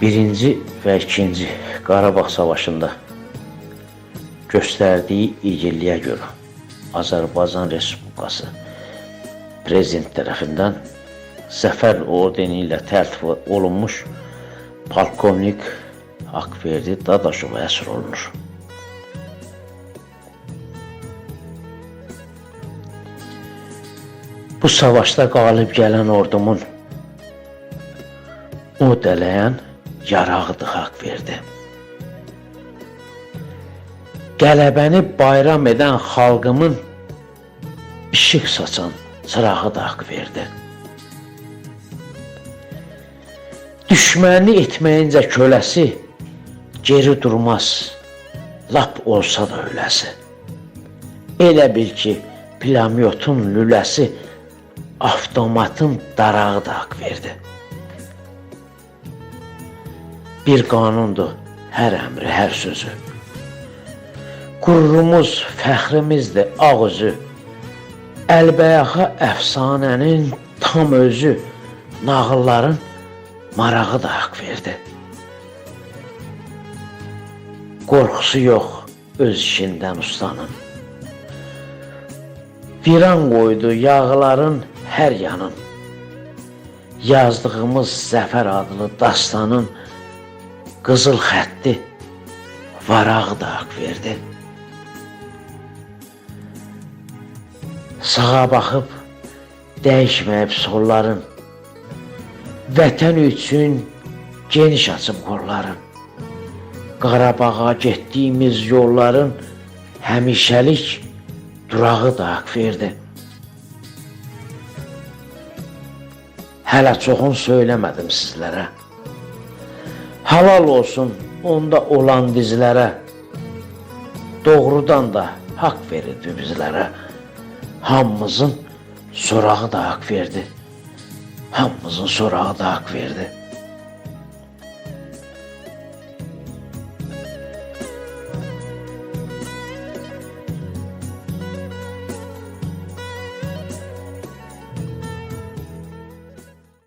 Birinci və ikinci Qarabağ savaşında göstərdiyi igidliyə görə Azərbaycan Respublikası prezident tərəfindən Zəfər ordeni ilə təltif olunmuş polkovnik Akverdi Dadaşova əsir olunur. Bu savaşda qalib gələn ordumun o dələyən yarağıdır haqq verdi. Qələbəni bayram edən xalqımın işıq saçan çırağı da haqq verdi. Düşməni etməyincə köləsi geri durmaz, lap olsa da öləsi. Elə bil ki, plamyotun lüləsi avtomatın darağı da haqq verdi. Bir qanundur hər əmri, hər sözü. Qürurumuz, fəxrimizdir ağ üzü. Əlbəyaxa əfsanənin tam özü, nağılların marağı da haqq verdi. Qorxusu yox öz işindən ustanın. Viran qoydu yağların hər yanın. Yazdığımız Zəfər adlı dastanın qızıl xətti varağı da haqq verdi. Sağa baxıb dəyişməyib solların. Vətən üçün geniş açıb qolların. Qarabağa getdiyimiz yolların həmişəlik durağı da haqq verdi. Hələ çoxun söyləmədim sizlərə. Halal olsun onda olan dizlərə. Doğrudan da haqq verirdi bizlərə. Hamımızın sorağı da haqq verdi. Hamımızın sorağı da haqq verdi.